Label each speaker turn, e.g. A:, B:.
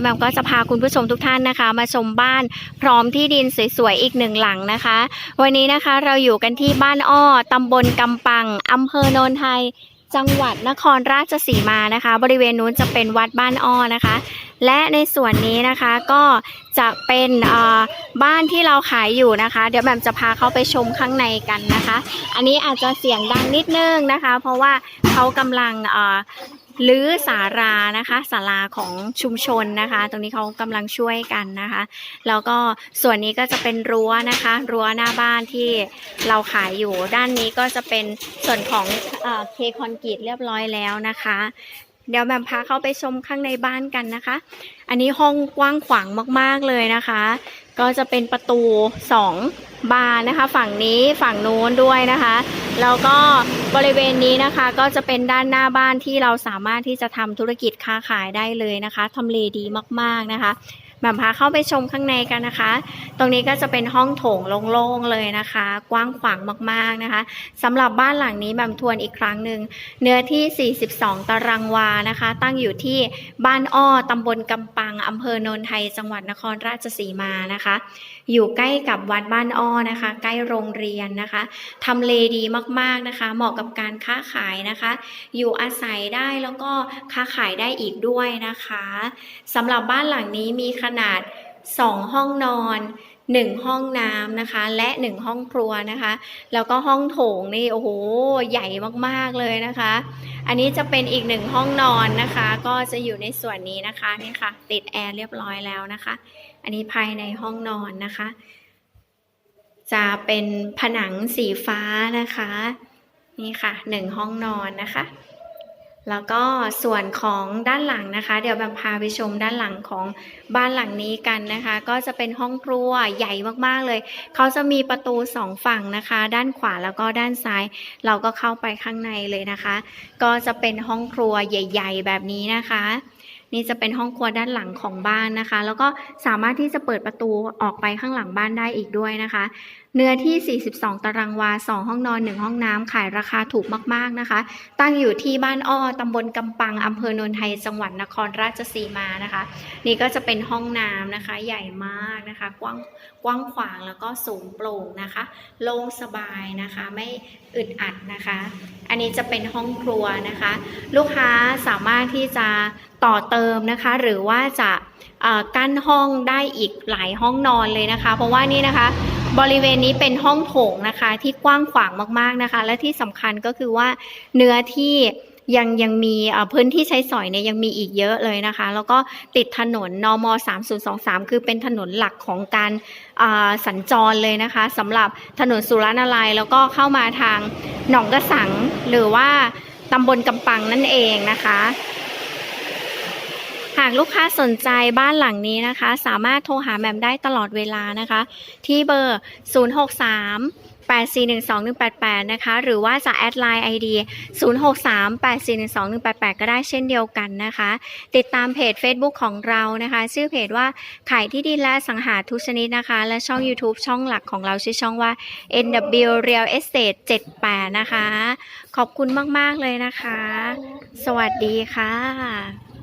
A: แหม่มก็จะพาคุณผู้ชมทุกท่านนะคะ มาชมบ้านพร้อมที่ดินสวยๆอีกหนึ่งหลังนะคะ วันนี้นะคะเราอยู่กันที่บ้านอ้อตำบลกำปังอำเภอโนนไทย จังหวัดนครราชสีมานะคะ บริเวณนู้นจะเป็นวัดบ้านอ้อนะคะ และในส่วนนี้นะคะก็จะเป็นบ้านที่เราขายอยู่นะคะ เดี๋ยวแหม่มจะพาเข้าไปชมข้างในกันนะคะ อันนี้อาจจะเสียงดังนิดนึงนะคะ เพราะว่าเขากำลัง เอ่อรื้อสารานะคะศาลาของชุมชนนะคะ ตรงนี้เขากำลังช่วยกันนะคะ แล้วก็ส่วนนี้ก็จะเป็นรั้วนะคะ รั้วหน้าบ้านที่เราขายอยู่ด้านนี้ก็จะเป็นส่วนของเคคอนกรีตเรียบร้อยแล้วนะคะ เดี๋ยวแบมพาเข้าไปชมข้างในบ้านกันนะคะ อันนี้ห้องกว้างขวางมากๆเลยนะคะ ก็จะเป็นประตูสองบานนะคะ ฝั่งนี้ฝั่งนู้นด้วยนะคะ แล้วก็ บริเวณนี้นะคะก็จะเป็นด้านหน้าบ้านที่เราสามารถที่จะทำธุรกิจค้าขายได้เลยนะคะทำเลดีมากๆนะคะ ม่มพาเข้าไปชมข้างในกันนะคะ ตรงนี้ก็จะเป็นห้องโถงโล่งๆเลยนะคะ กว้างขวางมากๆนะคะสำหรับบ้านหลังนี้แหม่มทวนอีกครั้งหนึ่งเนื้อที่ 42 ตารางวานะคะ ตั้งอยู่ที่บ้านอ้อตำบลกำปังอำเภอโนนไทยจังหวัดนครราชสีมานะคะ อยู่ใกล้กับวัดบ้านอ้อนะคะ ใกล้โรงเรียนนะคะทำเลดีมากๆนะคะ เหมาะกับการค้าขายนะคะ อยู่อาศัยได้แล้วก็ค้าขายได้อีกด้วยนะคะสำหรับบ้านหลังนี้มีขนาด 2 ห้องนอน 1 ห้องน้ำนะคะ และ 1 ห้องครัวนะคะ แล้วก็ห้องโถงนี่โอ้โหใหญ่มากๆเลยนะคะ อันนี้จะเป็นอีกหนึ่งห้องนอนนะคะ ก็จะอยู่ในส่วนนี้นะคะนี่ค่ะ ติดแอร์เรียบร้อยแล้วนะคะ อันนี้ภายในห้องนอนนะคะ จะเป็นผนังสีฟ้านะคะ นี่ค่ะหนึ่งห้องนอนนะคะ แล้วก็ส่วนของด้านหลังนะคะ เดี๋ยวแบมพาไปชมด้านหลังของบ้านหลังนี้กันนะคะ ก็จะเป็นห้องครัวใหญ่มากๆเลย เขาจะมีประตูสองฝั่งนะคะ ด้านขวาแล้วก็ด้านซ้าย เราก็เข้าไปข้างในเลยนะคะ ก็จะเป็นห้องครัวใหญ่ ๆ แบบนี้นะคะ นี่จะเป็นห้องครัวด้านหลังของบ้านนะคะ แล้วก็สามารถที่จะเปิดประตูออกไปข้างหลังบ้านได้อีกด้วยนะคะ เนื้อที่ 42 ตารางวา 2 ห้องนอน 1 ห้องน้ำขายราคาถูกมาก ๆนะคะ ตั้งอยู่ที่บ้านอ้อตำบลกำปังอำเภอโนนไทยจังหวัดนครราชสีมานะคะ นี่ก็จะเป็นห้องน้ำนะคะ ใหญ่มากนะคะ กว้างกว้างขวางแล้วก็สูงโปร่งนะคะ โล่งสบายนะคะ ไม่อึดอัดนะคะ อันนี้จะเป็นห้องครัวนะคะ ลูกค้าสามารถที่จะ ต่อเติมนะคะ หรือว่าจะกั้นห้องได้อีกหลายห้องนอนเลยนะคะ เพราะว่านี่นะคะ บริเวณนี้เป็นห้องโถงนะคะ ที่กว้างขวางมากๆนะคะ และที่สำคัญก็คือว่าเนื้อที่ยังยังมีพื้นที่ใช้สอยเนี่ยยังมีอีกเยอะเลยนะคะ แล้วก็ติดถนนนม3023 คือเป็นถนนหลักของการสัญจรเลยนะคะสำหรับถนนสุรนาลัยแล้วก็เข้ามาทางหนองกระสังหรือว่าตำบลกำปังนั่นเองนะคะ หากลูกค้าสนใจบ้านหลังนี้นะคะ สามารถโทรหาแหมมได้ตลอดเวลานะคะ ที่เบอร์ 063 8412188 นะคะ หรือว่าจะแอดไลน์ ID 063 8412188 ก็ได้เช่นเดียวกันนะคะ ติดตามเพจ Facebook ของเรานะคะ ชื่อเพจว่าขายที่ดินและสังหาทุกชนิดนะคะ และช่อง YouTube ช่องหลักของเราชื่อช่องว่า NW Real Estate 78 นะคะ ขอบคุณมาก ๆ เลยนะคะ สวัสดีค่ะ